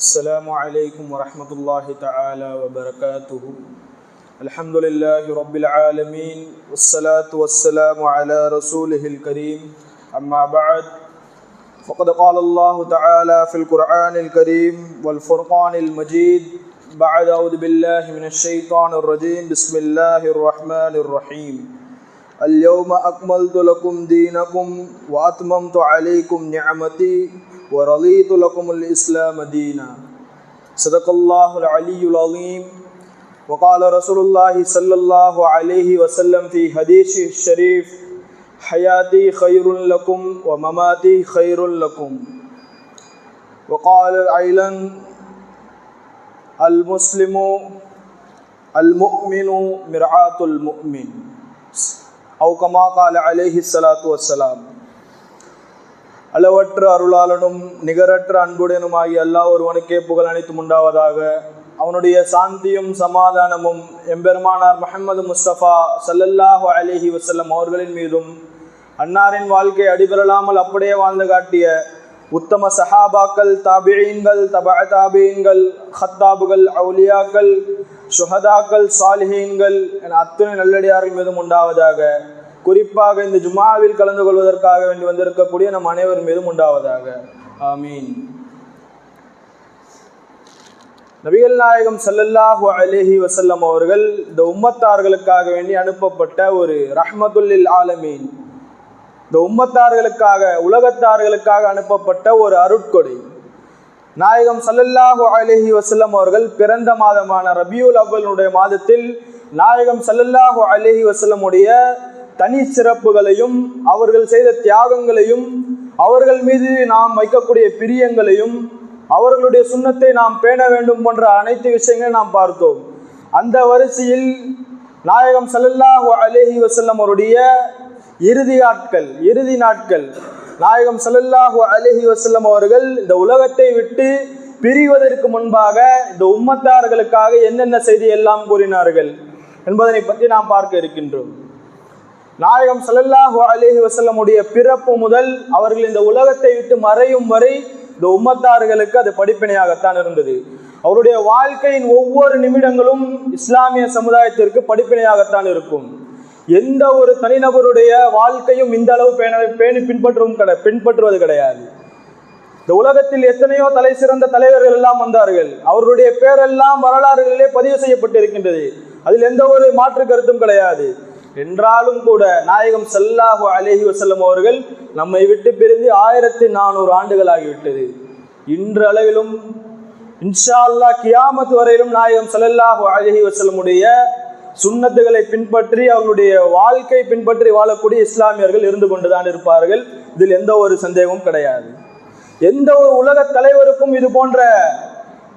السلام عليكم ورحمة الله تعالى وبركاته. الحمد لله رب العالمين والصلاة والسلام على رسوله الكريم. أما بعد فقد قال الله تعالى في القرآن الكريم والفرقان المجيد بعد أعوذ بالله من الشيطان الرجيم. بسم الله الرحمن الرحيم. اليوم أكملت لكم دينكم وأتممت عليكم نعمتي. ورضيت لكم الإسلام دينا. صدق الله العلي العظيم. وقال رسول الله صلى الله عليه وسلم في حديثه الشريف حياتي خير لكم ومماتي خير لكم. وقال أيضا المسلم المؤمن مرعاة المؤمن. أو كما قال عليه الصلاة والسلام. அளவற்ற அருளாளனும் நிகரற்ற அன்புடனும் ஆகிய அல்லாஹ் ஒருவனுக்கே புகழ் அனைத்தும் உண்டாவதாக. அவனுடைய சாந்தியும் சமாதானமும் எம்பெருமானார் முஹம்மது முஸ்தபா சல்லல்லாஹு அலிஹி வசல்லம் அவர்களின் மீதும் அன்னாரின் வாழ்க்கை அடிபெறலாமல் அப்படியே வாழ்ந்து காட்டிய உத்தம சஹாபாக்கள் தாபியீன்கள் தப தாபியீன்கள் ஹத்தாபுகள் அவுலியாக்கள் சுஹதாக்கள் சாலிஹீன்கள் என அத்துணை நல்லடியார்கள் மீதும் உண்டாவதாக. குறிப்பாக இந்த ஜுமாவில் கலந்து கொள்வதற்காக வேண்டி வந்திருக்கக்கூடிய நம் அனைவர் மீதும் உண்டாவதாக. ஆமீன். நபிகள் நாயகம் சல்லல்லாஹு அலேஹி வசல்லம் அவர்கள் இந்த உம்மத்தார்களுக்காக வேண்டி அனுப்பப்பட்ட ஒரு ரஹமதுல்லில் ஆலமீன். இந்த உம்மத்தார்களுக்காக உலகத்தார்களுக்காக அனுப்பப்பட்ட ஒரு அருட்கொடை. நாயகம் சல்லல்லாஹு அலேஹி வசல்லம் அவர்கள் பிறந்த மாதமான ரபியுல் அவ்வலுடைய மாதத்தில் நாயகம் சல்லல்லாஹு அலேஹி வசல்லமுடைய தனி சிறப்புகளையும் அவர்கள் செய்த தியாகங்களையும் அவர்கள் மீது நாம் வைக்கக்கூடிய பிரியங்களையும் அவர்களுடைய சுண்ணத்தை நாம் பேண வேண்டும் போன்ற அனைத்து விஷயங்களையும் நாம் பார்த்தோம். அந்த வரிசையில் நாயகம் சல்லல்லாஹு அலேஹி வசல்லம் அவருடைய இறுதி நாட்கள் இறுதி நாட்கள். நாயகம் சல்லல்லாஹு அலேஹி வசல்லம் அவர்கள் இந்த உலகத்தை விட்டு பிரிவதற்கு முன்பாக இந்த உம்மத்தார்களுக்காக என்னென்ன செய்தி எல்லாம் கூறினார்கள் என்பதனை பற்றி நாம் பார்க்க இருக்கின்றோம். நாயகம் சல்லல்லாஹு அலேஹி வசல்லமுடைய பிறப்பு முதல் அவர்கள் இந்த உலகத்தை விட்டு மறையும் வரை இந்த உம்மத்தார்களுக்கு அது படிப்பினையாகத்தான் இருந்தது. அவருடைய வாழ்க்கையின் ஒவ்வொரு நிமிடங்களும் இஸ்லாமிய சமுதாயத்திற்கு படிப்பினையாகத்தான் இருக்கும். எந்த ஒரு தனிநபருடைய வாழ்க்கையும் இந்த அளவு பேண பேணி பின்பற்றவும் கிடை பின்பற்றுவது கிடையாது. இந்த உலகத்தில் எத்தனையோ தலை சிறந்த தலைவர்கள் எல்லாம் வந்தார்கள். அவருடைய பேரெல்லாம் வரலாறுகளிலே பதிவு செய்யப்பட்டு இருக்கின்றது அதில் எந்த ஒரு மாற்று கருத்தும் கிடையாது. என்றாலும் கூட நாயகம் சல்லாஹு அலேஹி வசல்லம் அவர்கள் நம்மை விட்டு பிரிந்து ஆயிரத்தி நானூறு ஆண்டுகள் ஆகிவிட்டது இன்று அளவிலும் இன்ஷா அல்லா கியாமத் வரையிலும் நாயகம் சல்லாஹு அலஹி வசல்லமுடைய சுண்ணத்துகளை பின்பற்றி அவர்களுடைய வாழ்க்கை பின்பற்றி வாழக்கூடிய இஸ்லாமியர்கள் இருந்து கொண்டுதான் இருப்பார்கள். இதில் எந்த ஒரு சந்தேகமும் கிடையாது. எந்த ஒரு உலக தலைவருக்கும் இது போன்ற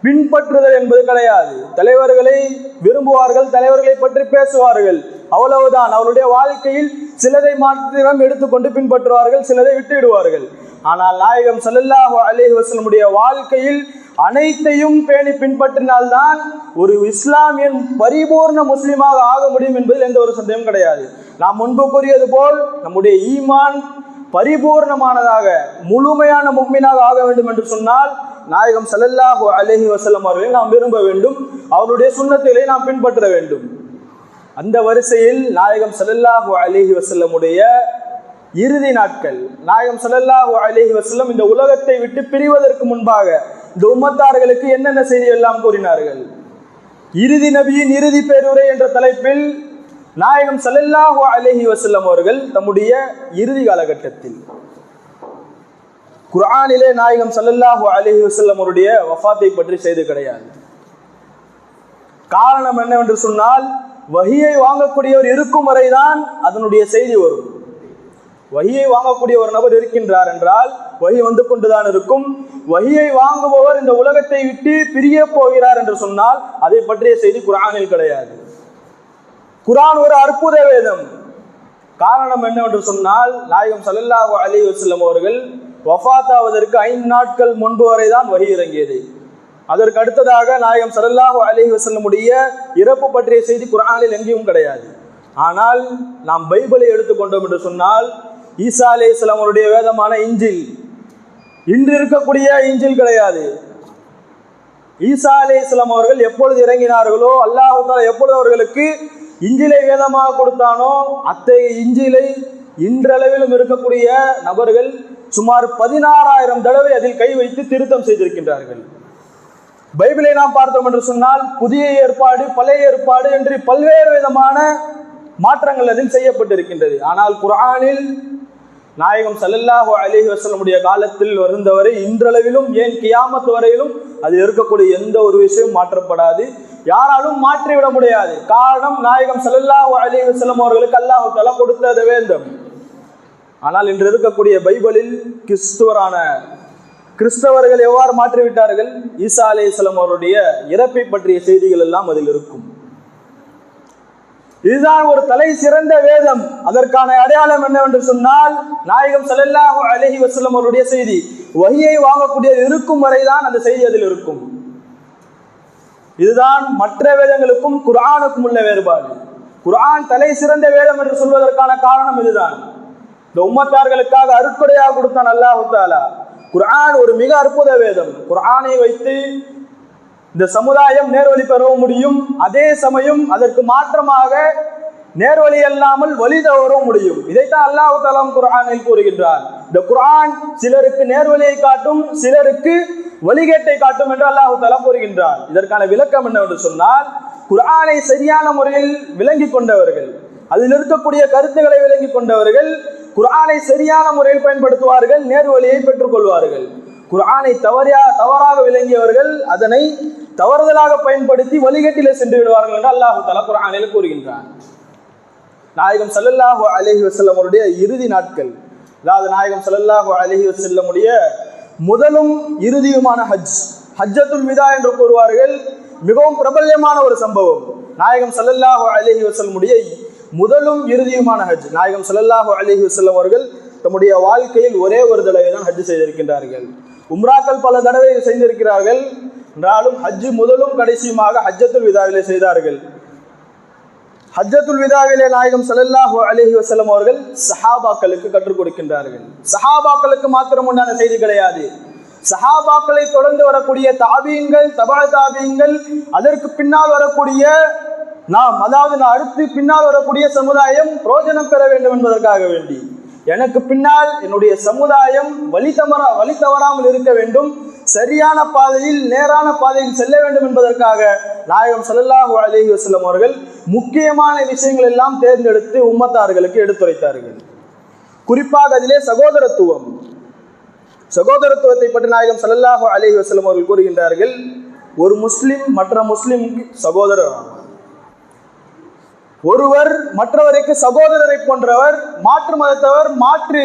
பின்பற்றுதல் என்பது கிடையாது. தலைவர்களை விரும்புவார்கள் தலைவர்களை பற்றி பேசுவார்கள். அவ்வளவுதான். அவருடைய வாழ்க்கையில் சிலதை மாத்திரம் எடுத்துக்கொண்டு பின்பற்றுவார்கள் சிலதை விட்டுவிடுவார்கள். ஆனால் நாயகம் சல்லல்லாஹு அலேஹி வசலமுடைய வாழ்க்கையில் அனைத்தையும் பேணி பின்பற்றினால்தான் ஒரு இஸ்லாமியன் பரிபூர்ண முஸ்லீமாக ஆக முடியும் என்பதில் எந்த ஒரு சந்தேகம் கிடையாது. நாம் முன்பு கூறியது போல் நம்முடைய ஈமான் பரிபூர்ணமானதாக முழுமையான முக்மீனாக ஆக வேண்டும் என்று சொன்னால் நாயகம் சல்லல்லாஹு அலஹி வசல்லம் அவர்களை நாம் விரும்ப வேண்டும். அவருடைய சுண்ணத்திலே நாம் பின்பற்ற வேண்டும். அந்த வரிசையில் நாயகம் சல்லல்லாஹு அலிஹி வசல்லமுடைய இறுதி நாட்கள். நாயகம் சல்லல்லாஹு அலிஹி வசல்லம் இந்த உலகத்தை விட்டு பிரிவதற்கு முன்பாக இந்த உம்மத்தார்களுக்கு என்னென்ன செய்தி எல்லாம் கூறினார்கள்? இறுதி நபியின் இறுதி பேருரை என்ற தலைப்பில் நாயகம் சல்லல்லாஹு அலிஹி வசல்லம் அவர்கள் தம்முடைய இறுதி காலகட்டத்தில். குரானிலே நாயகம் சல்லல்லாஹு அலிஹி வசல்லம் அவருடைய வஃபாத்தை பற்றி செய்து கிடையாது. காரணம் என்னவென்று சொன்னால் வகியை வாங்கக்கூடியவர் இருக்கும் வரைதான் அதனுடைய செய்தி வரும். வகியை வாங்கக்கூடிய ஒரு நபர் இருக்கின்றார் என்றால் வகி வந்து கொண்டுதான் இருக்கும். வகியை வாங்குபவர் இந்த உலகத்தை விட்டு பிரிய போகிறார் என்று சொன்னால் அதை பற்றிய செய்தி குரானில் கிடையாது. குரான் ஒரு அற்புத வேதம். காரணம் என்னவென்று சொன்னால் நாயகம் சல்லல்லாஹு அலி வசல்லம் அவர்கள் வஃபாத்தாவதற்கு ஐந்து நாட்கள் முன்பு வரை தான் வகி இறங்கியது. அதற்கு அடுத்ததாக நாயகம் சல்லல்லாஹு அலி வசல்லமுடைய இறப்பு பற்றிய செய்தி குரானில் எங்கேயும் கிடையாது. ஆனால் நாம் பைபிளை எடுத்துக்கொண்டோம் என்று சொன்னால் ஈசா அலி இஸ்லாமருடைய வேதமான இஞ்சில் இன்று இருக்கக்கூடிய இஞ்சில் கிடையாது. ஈசா அலி இஸ்லாம் அவர்கள் எப்பொழுது இறங்கினார்களோ அல்லாஹு தாலா எப்பொழுது அவர்களுக்கு இஞ்சிலை வேதமாக கொடுத்தானோ அத்தகைய இஞ்சிலை இன்றளவிலும் இருக்கக்கூடிய நபர்கள் சுமார் பதினாறாயிரம் தடவை அதில் கை வைத்து திருத்தம் செய்திருக்கின்றார்கள். பைபிளை நாம் பார்த்தோம் என்று சொன்னால் புதிய ஏற்பாடு பழைய ஏற்பாடு என்று பல்வேறு விதமான மாற்றங்கள் அதில் செய்யப்பட்டிருக்கின்றது. ஆனால் குரானில் நாயகம் சல்லல்லாஹு அலைஹி வசலமுடைய காலத்தில் வருந்தவரை இன்றளவிலும் ஏன் கியாமத்து வரையிலும் அது இருக்கக்கூடிய எந்த ஒரு விஷயம் மாற்றப்படாது. யாராலும் மாற்றிவிட முடியாது. காரணம் நாயகம் சல்லல்லாஹு அலைஹி வசலம் அவர்களுக்கு அல்லாஹு தலா கொடுத்தது வேண்டும் ஆனால் இன்று இருக்கக்கூடிய பைபிளில் கிறிஸ்துவரான கிறிஸ்தவர்கள் எவ்வாறு மாற்றிவிட்டார்கள்? ஈசா அலேஸ்லம் அவருடைய இறப்பை பற்றிய செய்திகள் எல்லாம் அதில் இருக்கும். இதுதான் ஒரு தலை சிறந்த வேதம். அதற்கான அடையாளம் என்னவென்று சொன்னால் நாயகம் ஸல்லல்லாஹு அலஹி வஸல்லம் அவருடைய செய்தி வகையை வாங்கக்கூடிய இருக்கும் வரைதான் அந்த செய்தி அதில் இருக்கும். இதுதான் மற்ற வேதங்களுக்கும் குரானுக்கும் உள்ள வேறுபாடு. குரான் தலை சிறந்த வேதம் என்று சொல்வதற்கான காரணம் இதுதான். இந்த உம்மத்தார்களுக்காக அருட்கொடையாக கொடுத்தான் அல்லாஹு தாலா குரான் ஒரு மிக அற்புத வேதம். குர்ஆனை வைத்து இந்த சமுதாயம் நேர்வழி பெற முடியும். அதே சமயம் அதற்கு மாற்றமாக நேர்வழி அல்லாமல் வழி தவறவும் முடியும். இதைத்தான் அல்லாஹு தலாம் குரானில் கூறுகின்றார் இந்த குரான் சிலருக்கு நேர்வழியை காட்டும் சிலருக்கு வழிகேட்டை காட்டும் என்று அல்லாஹு தலா கூறுகின்றார் இதற்கான விளக்கம் என்னவென்று சொன்னால் குரானை சரியான முறையில் விளங்கி கொண்டவர்கள் அதில் இருக்கக்கூடிய கருத்துக்களை விளங்கி கொண்டவர்கள் குரானை சரியான முறையில் பயன்படுத்துவார்கள் நேர் நேர்வழியை பெற்றுக்கொள்வார்கள். குரானை தவறியா தவறாக விளங்கியவர்கள் அதனை தவறுதலாக பயன்படுத்தி வழிகட்டிலே சென்று விடுவார்கள் என்று அல்லாஹு தலா குரானில் கூறுகின்றார் நாயகம் சல்லல்லாஹு அலஹி வசல்லமுடைய அவருடைய இறுதி நாட்கள். அதாவது நாயகம் சல்லல்லாஹு அலஹி வசல்லமுடைய முதலும் இறுதியுமான ஹஜ். ஹஜ்ஜத்துல் விதா என்று கூறுவார்கள். மிகவும் பிரபல்யமான ஒரு சம்பவம். நாயகம் சல்லல்லாஹு அலஹி வசல்லமுடைய முதலும் இறுதியுமான ஹஜ். நாயகம் ஸல்லல்லாஹு அலிஹி வஸல்லம் அவர்கள் தம்முடைய வாழ்க்கையில் ஒரே ஒரு தடவை தான் ஹஜ் செய்திருக்கின்றார்கள். உம்ராக்கள் பல தடவை செய்திருக்கிறார்கள். என்றாலும் ஹஜ்ஜு முதலும் கடைசியுமாக ஹஜ்ஜத்துல் விதாவிலே செய்தார்கள். ஹஜ்ஜத்துல் விதாவிலே நாயகம் சல்லாஹு அலிஹி வசலம் அவர்கள் சஹாபாக்களுக்கு கற்றுக் கொடுக்கின்றார்கள். சஹாபாக்களுக்கு மாத்திரம் உண்டான செய்தி கிடையாது. சஹாபாக்களை தொடர்ந்து வரக்கூடிய தாபீன்கள் தபால் தாபீன்கள் அதற்கு பின்னால் வரக்கூடிய நாம் அதாவது நான் அடுத்து பின்னால் வரக்கூடிய சமுதாயம் பிரோஜனம் பெற வேண்டும் என்பதற்காக வேண்டி. எனக்கு பின்னால் என்னுடைய சமுதாயம் வழி தவறா வழி தவறாமல் இருக்க வேண்டும். சரியான பாதையில் நேரான பாதையில் செல்ல வேண்டும் என்பதற்காக நாயகம் சல்லாஹூ அலஹி வஸல்லம் அவர்கள் முக்கியமான விஷயங்கள் எல்லாம் தேர்ந்தெடுத்து உம்மத்தார்களுக்கு எடுத்துரைத்தார்கள். குறிப்பாக அதிலே சகோதரத்துவம். சகோதரத்துவத்தை பற்றி நாயகம் சல்லாஹூ அலஹி வஸல்லம் அவர்கள் கூறுகின்றார்கள் ஒரு முஸ்லிம் மற்ற முஸ்லிமுக்கு சகோதரர் ஆவார். ஒருவர் மற்றவருக்கு சகோதரரை போன்றவர் மாற்று மதத்தவர் மாற்று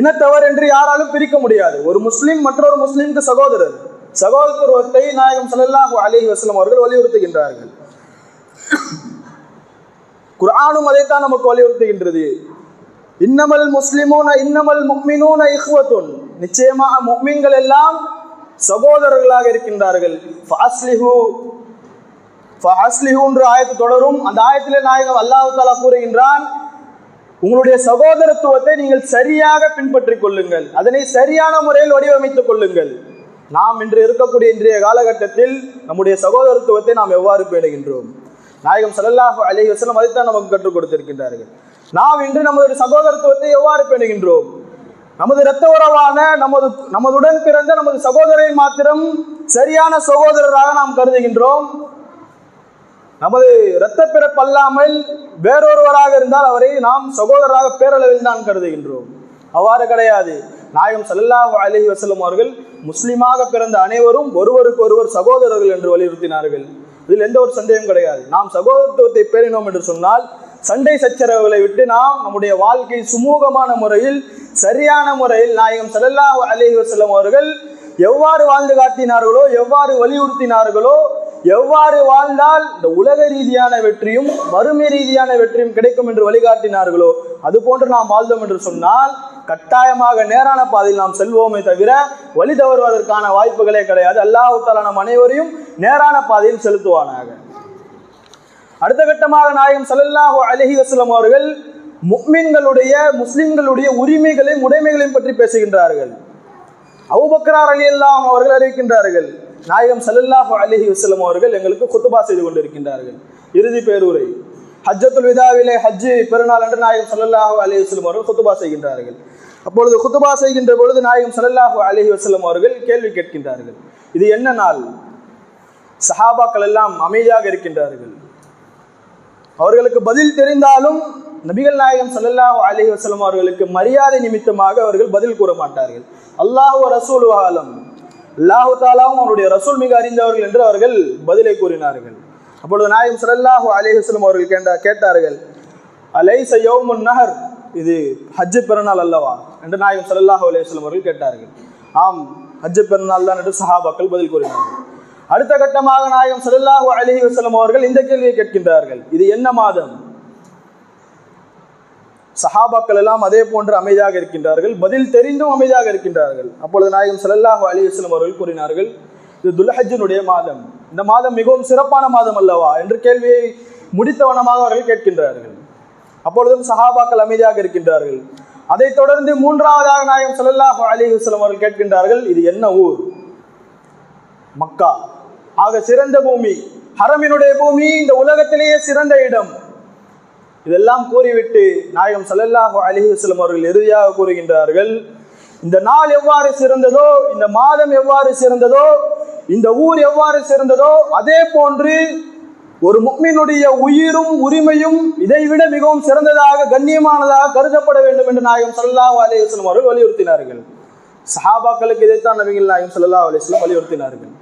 இனத்தவர் என்று யாராலும் பிரிக்க முடியாது. ஒரு முஸ்லீம் மற்றொரு முஸ்லீமுக்கு சகோதரர். சகோதரத்துவத்தை நாயகம் ஸல்லல்லாஹு அலிஹி வஸ்லம் அவர்கள் வலியுறுத்துகின்றார்கள். குரானும் அதைத்தான் நமக்கு வலியுறுத்துகின்றது. இன்னமல் முஸ்லிமோன இன்னமல் முக்மினோன இஹ்வத்துன். நிச்சயமாக முக்மீன்கள் எல்லாம் சகோதரர்களாக இருக்கின்றார்கள். ஃபாஸ்லிஹு என்று ஆயத்து தொடரும். அந்த ஆயத்திலே நாயகம் அல்லாஹு தாலா கூறுகின்றான் உங்களுடைய சகோதரத்துவத்தை நீங்கள் சரியாக பின்பற்றிக் கொள்ளுங்கள். அதனை சரியான முறையில் வடிவமைத்துக் கொள்ளுங்கள். நாம் இன்று இருக்கக்கூடிய இன்றைய காலகட்டத்தில் நம்முடைய சகோதரத்துவத்தை நாம் எவ்வாறு பேணுகின்றோம்? நாயகம் ஸல்லல்லாஹு அலி வசலம் அதைத்தான் நமக்கு கற்றுக் கொடுத்திருக்கின்றார்கள். நாம் இன்று நமது சகோதரத்துவத்தை எவ்வாறு பேணுகின்றோம்? நமது இரத்த உறவான நமது நமதுடன் பிறந்த நமது சகோதரை மாத்திரம் சரியான சகோதரராக நாம் கருதுகின்றோம். நமது இரத்த பிறப்பல்லாமல் வேறொருவராக இருந்தால் அவரை நாம் சகோதரராக பேரளவில் தான் கருதுகின்றோம். அவ்வாறு கிடையாது. நாயகம் சல்லா அலைஹி வசலம் அவர்கள் முஸ்லீமாக பிறந்த அனைவரும் ஒருவருக்கு ஒருவர் சகோதரர்கள் என்று வலியுறுத்தினார்கள். இதில் எந்த ஒரு சந்தேகம் கிடையாது. நாம் சகோதரத்துவத்தை பேரினோம் என்று சொன்னால் சண்டை சச்சரவுகளை விட்டு நாம் நம்முடைய வாழ்க்கை சுமூகமான முறையில் சரியான முறையில் நாயகம் சல்லா அலைஹி வசலம் அவர்கள் எவ்வாறு வாழ்ந்து காட்டினார்களோ எவ்வாறு வலியுறுத்தினார்களோ எவ்வாறு வாழ்ந்தால் இந்த உலக ரீதியான வெற்றியும் வறுமை ரீதியான வெற்றியும் கிடைக்கும் என்று வழிகாட்டினார்களோ அது போன்று நாம் வாழ்ந்தோம் என்று சொன்னால் கட்டாயமாக நேரான பாதையில் நாம் செல்வோமே தவிர வழி தவறுவதற்கான வாய்ப்புகளே கிடையாது. அல்லாஹு நம் அனைவரையும் நேரான பாதையில் செலுத்துவானாக. அடுத்த கட்டமாக நாயகம் ஸல்லல்லாஹு அலஹி வஸல்லம் அவர்கள் முக்மின்களுடைய முஸ்லிம்களுடைய உரிமைகளையும் உடைமைகளையும் பற்றி பேசுகின்றார்கள். அவுபக்ரார் அலி அல்லாம் அவர்கள் அறிவிக்கின்றார்கள் நாயகம் சல்லல்லாஹு அலைஹி வசலம் அவர்கள் எங்களுக்கு குத்துபா செய்து கொண்டிருக்கின்றார்கள். இறுதி பேருரை. ஹஜ்ஜத்துல் விதாவிலே ஹஜ்ஜு பெருநாள் என்று நாயகம் சல்லல்லாஹு அலைஹி வஸ்லம் அவர்கள் குத்துபா செய்கின்றார்கள். அப்பொழுது குத்துபா செய்கின்ற பொழுது நாயகம் சல்லல்லாஹு அலைஹி வஸ்லம் அவர்கள் கேள்வி கேட்கின்றார்கள். இது என்ன நாள்? சஹாபாக்கள் எல்லாம் அமைதியாக இருக்கின்றார்கள். அவர்களுக்கு பதில் தெரிந்தாலும் நபிகள் நாயகம் சல்லல்லாஹு அலைஹி வஸ்லம் அவர்களுக்கு மரியாதை நிமித்தமாக அவர்கள் பதில் கூற மாட்டார்கள். அல்லாஹ் ரசூல் ஆலம். அல்லாஹு தாலாவும் அவருடைய ரசூல் மிக அறிந்தவர்கள் என்று அவர்கள் பதிலை கூறினார்கள். அப்பொழுது நாயம் சரல்லாஹு அலிஹஸ்லம் அவர்கள் கேட்ட கேட்டார்கள் அலை சயோமுன் நஹர்? இது ஹஜ்ஜு பெருநாள் அல்லவா? என்று நாயகம் சரல்லாஹு அலிஹஸ்லம் அவர்கள் கேட்டார்கள். ஆம் ஹஜ்ஜு பெருநாள் தான் என்று சஹாபாக்கள் பதில் கூறினார்கள். அடுத்த கட்டமாக நாயகம் ஸல்லல்லாஹு அலிஹி வஸல்லம் அவர்கள் இந்த கேள்வியை கேட்கின்றார்கள். இது என்ன மாதம்? சஹாபாக்கள் எல்லாம் அதே போன்று அமைதியாக இருக்கின்றார்கள். பதில் தெரிந்தும் அமைதியாக இருக்கின்றார்கள். அப்பொழுது நாயகம் ஸல்லல்லாஹு அலைஹி அவர்கள் கூறினார்கள் இது துல்ஹஜ்ஜினுடைய மாதம். இந்த மாதம் மிகவும் சிறப்பான மாதம் அல்லவா? என்று கேள்வியை முடித்தவனமாக அவர்கள் கேட்கின்றார்கள். அப்பொழுதும் சஹாபாக்கள் அமைதியாக இருக்கின்றார்கள். அதைத் தொடர்ந்து மூன்றாவதாக நாயகம் ஸல்லல்லாஹு அலைஹி அவர்கள் கேட்கின்றார்கள் இது என்ன ஊர்? மக்கா. ஆக சிறந்த பூமி. ஹரமினுடைய பூமி இந்த உலகத்திலேயே சிறந்த இடம். இதெல்லாம் கூறிவிட்டு நாயகம் ஸல்லல்லாஹு அலைஹி அவர்கள் இறுதியாக கூறுகின்றார்கள். இந்த நாள் எவ்வாறு சிறந்ததோ இந்த மாதம் எவ்வாறு சிறந்ததோ இந்த ஊர் எவ்வாறு சிறந்ததோ அதே போன்று ஒரு முக்மினுடைய உயிரும் உரிமையும் இதைவிட மிகவும் சிறந்ததாக கண்ணியமானதாக கருதப்பட வேண்டும் என்று நாயகம் சல்லாஹூ அலைஹி அவர்கள் வலியுறுத்தினார்கள். சஹாபாக்களுக்கு இதைத்தான் நபிகள் நாயகம் சல்லா அலிஸ்லம் வலியுறுத்தினார்கள்.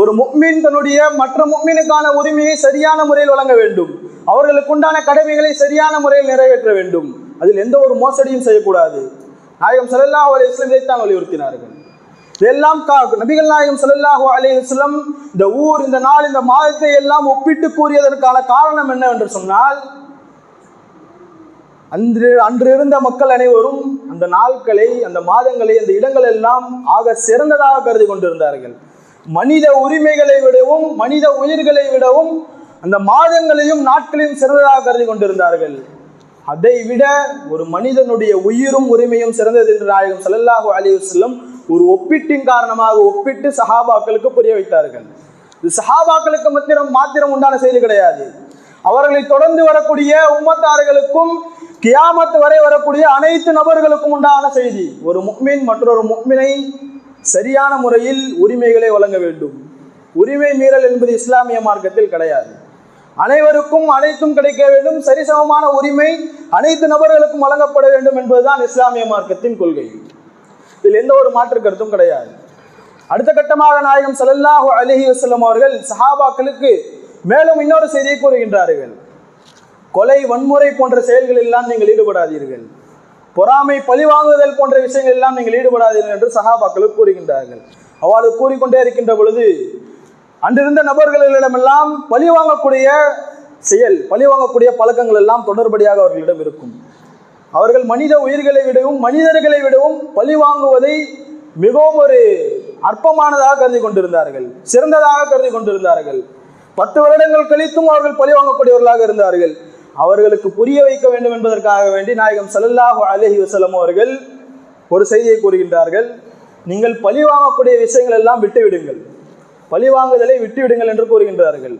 ஒரு முக்மீன் தன்னுடைய மற்ற முக்மீனுக்கான உரிமையை சரியான முறையில் வழங்க வேண்டும். அவர்களுக்கு உண்டான கடமைகளை சரியான முறையில் நிறைவேற்ற வேண்டும். அதில் எந்த ஒரு மோசடியும் செய்யக்கூடாது. நாயகம் ஸல்லல்லாஹு அலி வஸல்லம் இதைத்தான் வலியுறுத்தினார்கள். இதெல்லாம் கா நபிகள் நாயகம் ஸல்லல்லாஹு அலி இஸ்லம் இந்த ஊர் இந்த நாள் இந்த மாதத்தை எல்லாம் ஒப்பிட்டு கூறியதற்கான காரணம் என்னவென்று சொன்னால் அன்று அன்று இருந்த மக்கள் அனைவரும் அந்த நாட்களை அந்த மாதங்களை அந்த இடங்கள் எல்லாம் ஆக சிறந்ததாக கருதி கொண்டிருந்தார்கள். மனித உரிமைகளை விடவும் மனித உயிர்களை விடவும் அந்த மாதங்களையும் நாட்களையும் சிறந்ததாக கருதி கொண்டிருந்தார்கள். அதை விட ஒரு மனிதனுடைய உயிரும் உரிமையும் சிறந்தது என்று நாயகம் ஸல்லல்லாஹு அலைஹி ஒரு ஒப்பீட்டின் காரணமாக ஒப்பிட்டு சஹாபாக்களுக்கு புரிய வைத்தார்கள். இது சஹாபாக்களுக்கு மாத்திரம் மாத்திரம் உண்டான செய்தி கிடையாது. அவர்களை தொடர்ந்து வரக்கூடிய உம்மத்தார்களுக்கும் கியாமத் வரை வரக்கூடிய அனைத்து நபர்களுக்கும் உண்டான செய்தி. ஒரு முக்மின் மற்றொரு முக்மினை சரியான முறையில் உரிமைகளை வழங்க வேண்டும். உரிமை மீறல் என்பது இஸ்லாமிய மார்க்கத்தில் கிடையாது. அனைவருக்கும் அனைத்தும் கிடைக்க வேண்டும். சரிசமமான உரிமை அனைத்து நபர்களுக்கும் வழங்கப்பட வேண்டும் என்பதுதான் இஸ்லாமிய மார்க்கத்தின் கொள்கை. இதில் எந்த ஒரு மாற்று கருத்தும் கிடையாது. அடுத்த கட்டமாக நாயகம் ஸல்லல்லாஹு அலஹி வஸல்லம் அவர்கள் சஹாபாக்களுக்கு மேலும் இன்னொரு செய்தியை கூறுகின்றார்கள். கொலை வன்முறை போன்ற செயல்களில் எல்லாம் நீங்கள் ஈடுபடாதீர்கள். பொறாமை பழிவாங்குதல் போன்ற விஷயங்கள் எல்லாம் நீங்கள் ஈடுபடாதீர்கள் என்று சஹாபாக்களுக்கு கூறுகின்றார்கள். அவ்வாறு கூறிக்கொண்டே இருக்கின்ற பொழுது அன்றிருந்த நபர்களிடமெல்லாம் பழி வாங்கக்கூடிய செயல் பழி வாங்கக்கூடிய பழக்கங்கள் எல்லாம் தொடர்படியாக அவர்களிடம் இருக்கும். அவர்கள் மனித உயிர்களை விடவும் மனிதர்களை விடவும் பழி வாங்குவதை மிகவும் ஒரு அற்பமானதாக கருதி கொண்டிருந்தார்கள் சிறந்ததாக கருதி கொண்டிருந்தார்கள். பத்து வருடங்கள் கழித்தும் அவர்கள் பழி வாங்கக்கூடியவர்களாக இருந்தார்கள். அவர்களுக்கு புரிய வைக்க வேண்டும் என்பதற்காக வேண்டி நாயகம் சல்லாஹு அலஹி வசலம் அவர்கள் ஒரு செய்தியை கூறுகின்றார்கள். நீங்கள் பழி வாங்கக்கூடிய விஷயங்கள் எல்லாம் விட்டுவிடுங்கள். பழி வாங்குதலை விட்டுவிடுங்கள் என்று கூறுகின்றார்கள்.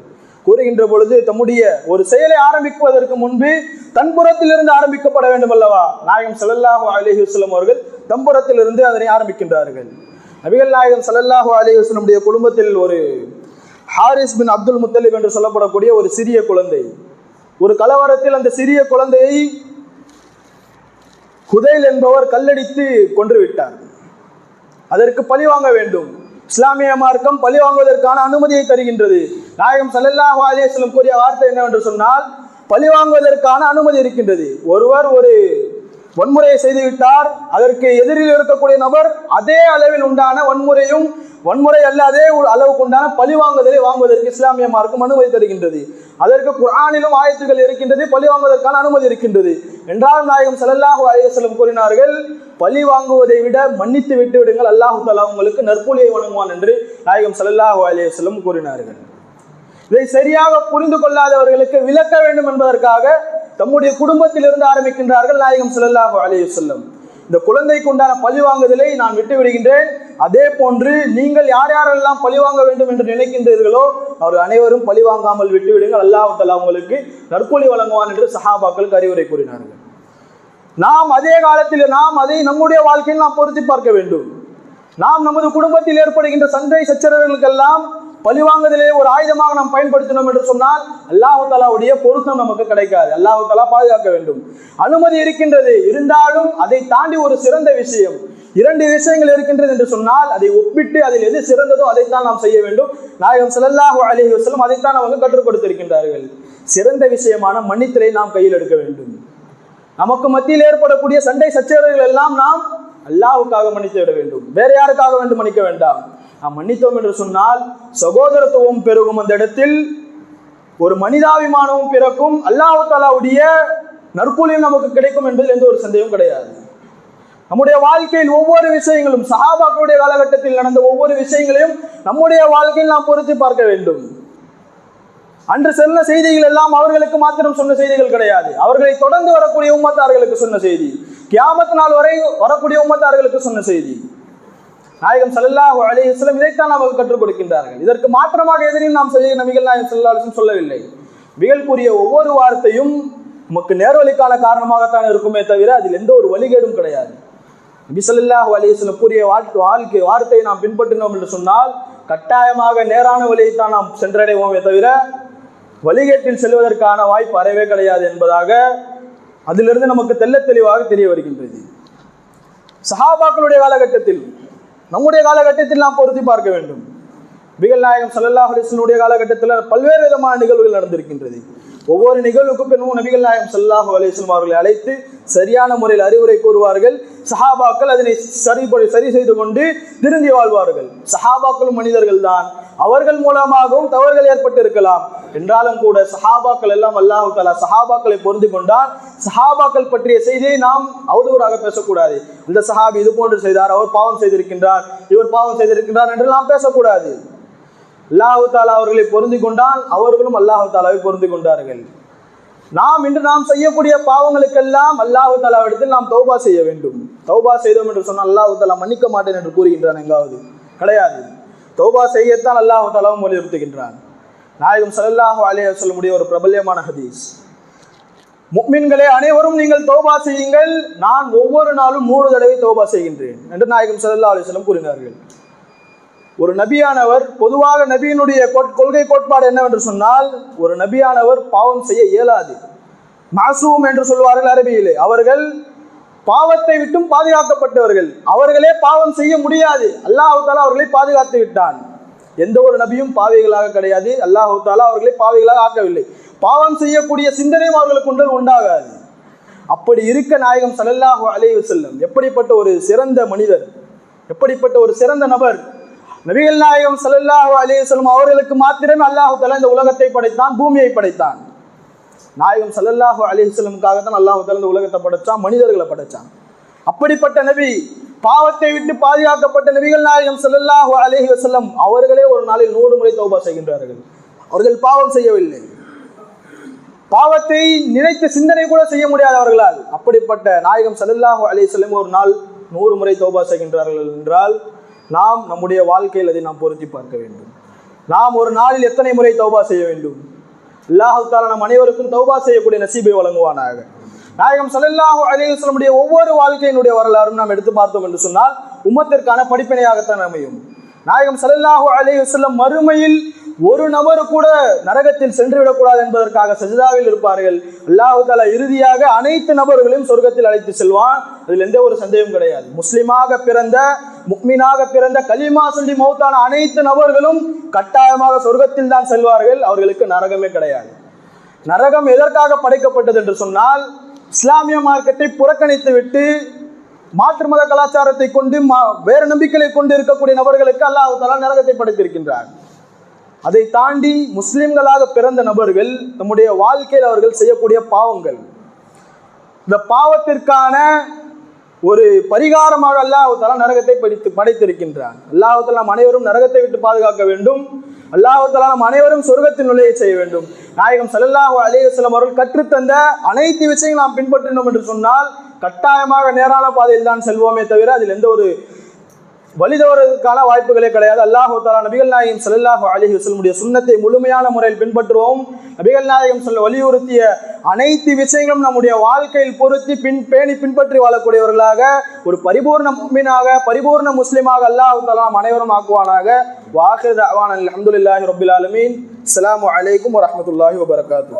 கூறுகின்ற பொழுது தம்முடைய ஒரு செயலை ஆரம்பிக்குவதற்கு முன்பு தன்புறத்திலிருந்து ஆரம்பிக்கப்பட வேண்டும் அல்லவா? நாயகம் ஸல்லல்லாஹு அலஹி வஸல்லம் அவர்கள் தம்புறத்திலிருந்து அதனை ஆரம்பிக்கின்றார்கள். நபிகள் நாயகம் ஸல்லல்லாஹு அலைஹி வஸல்லமுடைய குடும்பத்தில் ஒரு ஹாரிஸ் பின் அப்துல் முத்தலிப் என்று சொல்லப்படக்கூடிய ஒரு சிறிய குழந்தை ஒரு கலவரத்தில் அந்த சிறிய குழந்தையை குதைல் என்பவர் கல்லடித்து கொன்று விட்டார். அதற்கு பழி வாங்க வேண்டும். இஸ்லாமிய மார்க்கம் பழி வாங்குவதற்கான அனுமதியை தருகின்றது. நாயகம் ஸல்லல்லாஹு அலைஹி கூறிய வார்த்தை என்னவென்று சொன்னால் பழி வாங்குவதற்கான அனுமதி இருக்கின்றது. ஒருவர் ஒரு வன்முறையை செய்துவிட்டார். அதற்கு எதிரில் இருக்கக்கூடிய நபர் அதே அளவில் உண்டான வன்முறையும் வன்முறை அல்ல அதே ஒரு அளவுக்கு உண்டான பழிவாங்குதலை வாங்குவதற்கு இஸ்லாமிய மார்க்கம் அனுமதி தருகின்றது. அதற்கு குரானிலும் ஆயத்துகள் இருக்கின்றது பழி வாங்குவதற்கான அனுமதி இருக்கின்றது. என்றாலும் நாயகம் ஸல்லல்லாஹு அலைஹி கூறினார்கள் பழி வாங்குவதை விட மன்னித்து விட்டு விடுங்கள் அல்லாஹு தலா உங்களுக்கு நற்பூலியை வழங்குவான் என்று நாயகம் ஸல்லல்லாஹு அலைஹி கூறினார்கள். இதை சரியாக புரிந்து கொள்ளாதவர்களுக்கு விளக்க வேண்டும் என்பதற்காக தம்முடைய குடும்பத்தில் இருந்து ஆரம்பிக்கின்றார்கள் நாயகம் ஸல்லல்லாஹு அலைஹி செல்லும் இந்த குழந்தைக்கு உண்டான பழி வாங்குதலை நான் விட்டு விடுகின்றேன். அதே போன்று நீங்கள் யார் யாரெல்லாம் பழி வாங்க வேண்டும் என்று நினைக்கின்றீர்களோ அவர்கள் அனைவரும் பழி வாங்காமல் விட்டு விடுங்கள். அல்லாஹ் தலா வழங்குவான் என்று சஹாபாக்களுக்கு அறிவுரை கூறினார்கள். நாம் அதே காலத்தில் நாம் அதை நம்முடைய வாழ்க்கையில் நாம் பொருத்தி பார்க்க வேண்டும். நாம் நமது குடும்பத்தில் ஏற்படுகின்ற சண்டை சச்சரவுகளுக்கெல்லாம் பழிவாங்குதலே ஒரு ஆயுதமாக நாம் பயன்படுத்தினோம் என்று சொன்னால் அல்லாஹு தாலாவுடைய பொருத்தம் நமக்கு கிடைக்காது. அல்லாஹு தாலா பாதுகாக்க வேண்டும். அனுமதி இருக்கின்றது. இருந்தாலும் அதை தாண்டி ஒரு சிறந்த விஷயம். இரண்டு விஷயங்கள் இருக்கின்றது என்று சொன்னால் அதை ஒப்பிட்டு அதில் எது சிறந்ததோ அதைத்தான் நாம் செய்ய வேண்டும். நாயகம் செல்லல்லாஹு அலைஹி வசலம் அதைத்தான் அவங்க கற்றுக் கொடுத்திருக்கின்றார்கள். சிறந்த விஷயமான மன்னித்தலை நாம் கையில் எடுக்க வேண்டும். நமக்கு மத்தியில் ஏற்படக்கூடிய சண்டை சச்சரவுகள் எல்லாம் நாம் அல்லாவுக்காக மன்னித்து விட வேண்டும். வேற யாருக்காக வேண்டும் மன்னிக்க வேண்டாம். நாம் மன்னித்தோம் என்று சொன்னால் சகோதரத்துவம் பெருகும் அந்த இடத்தில் ஒரு மனிதாபிமானமும் பிறக்கும். அல்லாஹாலாவுடைய நற்கூலியும் நமக்கு கிடைக்கும் என்பதில் எந்த ஒரு சந்தேகம் கிடையாது. நம்முடைய வாழ்க்கையில் ஒவ்வொரு விஷயங்களும் சஹாபாக்களுடைய காலகட்டத்தில் நடந்த ஒவ்வொரு விஷயங்களையும் நம்முடைய வாழ்க்கையில் நாம் பொறுத்து பார்க்க வேண்டும். அன்று சொன்ன செய்திகள் எல்லாம் அவர்களுக்கு மாத்திரம் சொன்ன செய்திகள் கிடையாது. அவர்களை தொடர்ந்து வரக்கூடிய உம்மத்தார்களுக்கு சொன்ன செய்தி. கியாமத் நாள் வரை வரக்கூடிய உம்மத்தார்களுக்கு சொன்ன செய்தி. நாயகம் சல்லாஹு அலிஹஸ்லம் இதைத்தான் நமக்கு கற்றுக் கொடுக்கின்றார்கள். இதற்கு மாற்றமாக எதிரையும் நாம் செய்ய நபிகள் நாயகம் ஸல்லல்லாஹு சொல்லவில்லை. வியல் கூறிய ஒவ்வொரு வார்த்தையும் நமக்கு நேர்வழிக்கான காரணமாகத்தான் இருக்குமே தவிர அதில் எந்த ஒரு வழிகேடும் கிடையாது. நபிசல்லாஹு ஸல்லல்லாஹு கூறிய வாழ்க்கை வாழ்க்கை வார்த்தையை நாம் பின்பற்றினோம் என்று சொன்னால் கட்டாயமாக நேரான வழியைத்தான் நாம் சென்றடைவோமே தவிர வழிகேட்டில் செல்வதற்கான வாய்ப்பு அறவே கிடையாது என்பதாக அதிலிருந்து நமக்கு தெல்ல தெளிவாக தெரிய வருகின்றது. சஹாபாக்களுடைய காலகட்டத்தில் நம்முடைய காலகட்டத்தில் நாம் பொருத்தி பார்க்க வேண்டும். பிகல் நாயகம் சல்லல்லா ஹரிசனுடைய காலகட்டத்தில் பல்வேறு விதமான நிகழ்வுகள் நடந்திருக்கின்றது. ஒவ்வொரு நிகழ்வுக்கும் பின்னும் நபிகள் நாயகம் சல்லாஹ் அலைஹி அவர்களை அழைத்து சரியான முறையில் அறிவுரை கூறுவார்கள். சஹாபாக்கள் அதனை சரி சரி செய்து கொண்டு திருந்தி வாழ்வார்கள். சஹாபாக்களும் மனிதர்கள் தான். அவர்கள் மூலமாகவும் தவறுகள் ஏற்பட்டு இருக்கலாம் என்றாலும் கூட சஹாபாக்கள் எல்லாம் அல்லாஹு தாலா சஹாபாக்களை பொருந்து கொண்டால் சஹாபாக்கள் பற்றிய செய்தியை நாம் அவதூறாக பேசக்கூடாது. இந்த சஹாபி இது போன்று செய்தார் அவர் பாவம் செய்திருக்கின்றார் இவர் பாவம் செய்திருக்கின்றார் என்று நாம் பேசக்கூடாது. அல்லாஹு தாலா அவர்களை பொருந்தி கொண்டால் அவர்களும் அல்லாஹு தாலாவை பொருந்தி கொண்டார்கள். நாம் இன்று நாம் செய்யக்கூடிய பாவங்களுக்கெல்லாம் அல்லாஹு தாலாவிடத்தில் நாம் தௌபா செய்ய வேண்டும். தௌபா செய்தோம் என்று சொன்னால் அல்லாஹு தாலா மன்னிக்க மாட்டேன் என்று கூறுகின்றான் எங்காவது? கிடையாது. தௌபா செய்யத்தான் அல்லாஹு தாலாவும் வலியுறுத்துகின்றான். நாயகம் சல்லாஹு அலே சொல்லக்கூடிய ஒரு பிரபல்யமான ஹதீஸ். முக்மின்களே அனைவரும் நீங்கள் தௌபா செய்யுங்கள். நான் ஒவ்வொரு நாளும் நூறு தடவை தௌபா செய்கின்றேன் என்று நாயகம் சல்லா அலைஹி கூறினார்கள். ஒரு நபியானவர் பொதுவாக நபியினுடைய கோட்- கொள்கை கோட்பாடு என்னவென்று சொன்னால் ஒரு நபியானவர் பாவம் செய்ய இயலாது. மாசூம் என்று சொல்வார்கள் அரபியிலே. அவர்கள் பாவத்தை விட்டும் பாதுகாக்கப்பட்டவர்கள். அவர்களே பாவம் செய்ய முடியாது. அல்லாஹு தாலா அவர்களை பாதுகாத்து விட்டான். எந்த ஒரு நபியும் பாவைகளாக கிடையாது. அல்லாஹு தாலா அவர்களை பாவைகளாக ஆக்கவில்லை. பாவம் செய்யக்கூடிய சிந்தனையும் அவர்களுக்கு உண்டாகாது. அப்படி இருக்க நாயகம் சலல்லாஹு அலைவு செல்லும் எப்படிப்பட்ட ஒரு சிறந்த மனிதர் எப்படிப்பட்ட ஒரு சிறந்த நபர் நபிகள் நாயகம் சல்லாஹ் அலைஹி அவர்களுக்கு மாத்திரமே அல்லாஹு இந்த உலகத்தை படைத்தான் பூமியை படைத்தான். நாயகம் சல்லல்லாஹு அலைஹி தான் அல்லாஹு இந்த உலகத்தை படைச்சான் மனிதர்களை படைச்சான். அப்படிப்பட்ட நபி பாவத்தை விட்டு பாதுகாக்கப்பட்ட நபிகள் நாயகம் சல்லல்லாஹு அலஹி வசல்லம் அவர்களே ஒரு நாளில் நூறு முறை தௌபா செய்கின்றார்கள். அவர்கள் பாவம் செய்யவில்லை. பாவத்தை நினைத்த சிந்தனை கூட செய்ய முடியாதவர்களால் அப்படிப்பட்ட நாயகம் சல்லல்லாஹு அலி வஸல்லம் ஒரு நாள் நூறு முறை தௌபா செய்கின்றார்கள் என்றால் நாம் நம்முடைய வாழ்க்கையில் அதை நாம் பொருத்தி பார்க்க வேண்டும். நாம் ஒரு நாளில் எத்தனை முறை தௌபா செய்ய வேண்டும்? அல்லாஹு நம் அனைவருக்கும் தௌபா செய்யக்கூடிய நசீபை வழங்குவானாக. நாயகம் ஸல்லல்லாஹு அலைஹி ஒவ்வொரு வாழ்க்கையினுடைய வரலாறும் நாம் எடுத்து பார்த்தோம் என்று சொன்னால் உம்மத்திற்கான படிப்பினையாகத்தான் அமையும். நாயகம் ஸல்லல்லாஹு அலி வஸல்லம் மறுமையில் ஒரு நபர் கூட நரகத்தில் சென்று விடக்கூடாது என்பதற்காக சஜிதாவில் இருப்பார்கள். அல்லாஹு தாலா இறுதியாக அனைத்து நபர்களையும் சொர்க்கத்தில் அழைத்து செல்வான். அதில் எந்த ஒரு சந்தேகம் கிடையாது. முஸ்லிமாக பிறந்த முக்மீனாக பிறந்த கலிமா சொல்லி மௌத்தான அனைத்து நபர்களும் கட்டாயமாக சொர்க்கத்தில் தான் செல்வார்கள். அவர்களுக்கு நரகமே கிடையாது. நரகம் எதற்காக படைக்கப்பட்டது என்று சொன்னால் இஸ்லாமிய மார்க்கத்தை புறக்கணித்து விட்டு மாற்று மத கலாச்சாரத்தை கொண்டு மா- வேறு நம்பிக்கைகளை கொண்டு இருக்கக்கூடிய நபர்களுக்கு அல்லாஹ் தலா நரகத்தை படைத்திருக்கின்றார். அதை தாண்டி முஸ்லிம்களாக பிறந்த நபர்கள் நம்முடைய வாழ்க்கையில் அவர்கள் செய்யக்கூடிய பாவங்கள். இந்த பாவத்திற்கான ஒரு பரிகாரமாக அல்லாஹ் நரகத்தை படித்து படைத்திருக்கின்றார் அல்லாஹ் அனைவரும் நரகத்தை விட்டு பாதுகாக்க வேண்டும். அல்லாஹ் நாம் நம் அனைவரும் சொர்க்கத்தில் நுழைய செய்ய வேண்டும். நாயகம் ஸல்லல்லாஹு அலைஹி அவர்கள் கற்றுத்தந்த அனைத்து விஷயங்களும் நாம் பின்பற்றினோம் என்று சொன்னால் கட்டாயமாக நேரான பாதையில் தான் செல்வோமே தவிர அதில் எந்த ஒரு வழி தவறதுக்கான வாய்ப்புகளே கிடையாது. அல்லாஹு தாலா நபிகள் நாயகம் ஸல்லல்லாஹு அலஹி வஸல்லமுடைய சுண்ணத்தை முழுமையான முறையில் பின்பற்றுவோம். நபிகள் நாயகம் சொல்ல வலியுறுத்திய அனைத்து விஷயங்களும் நம்முடைய வாழ்க்கையில் பொருத்தி பின் பேணி பின்பற்றி வாழக்கூடியவர்களாக ஒரு பரிபூர்ண மீனாக பரிபூர்ண முஸ்லீமாக அல்லாஹு தாலா அனைவரும் ஆக்குவானாக. வாஹிர் அஹ்வான் அலமதுல்லாஹி ரபுல் ஆலமீன். அஸ்லாம் வலைக்கம் வரமத்துல்லாஹி வபரகாத்து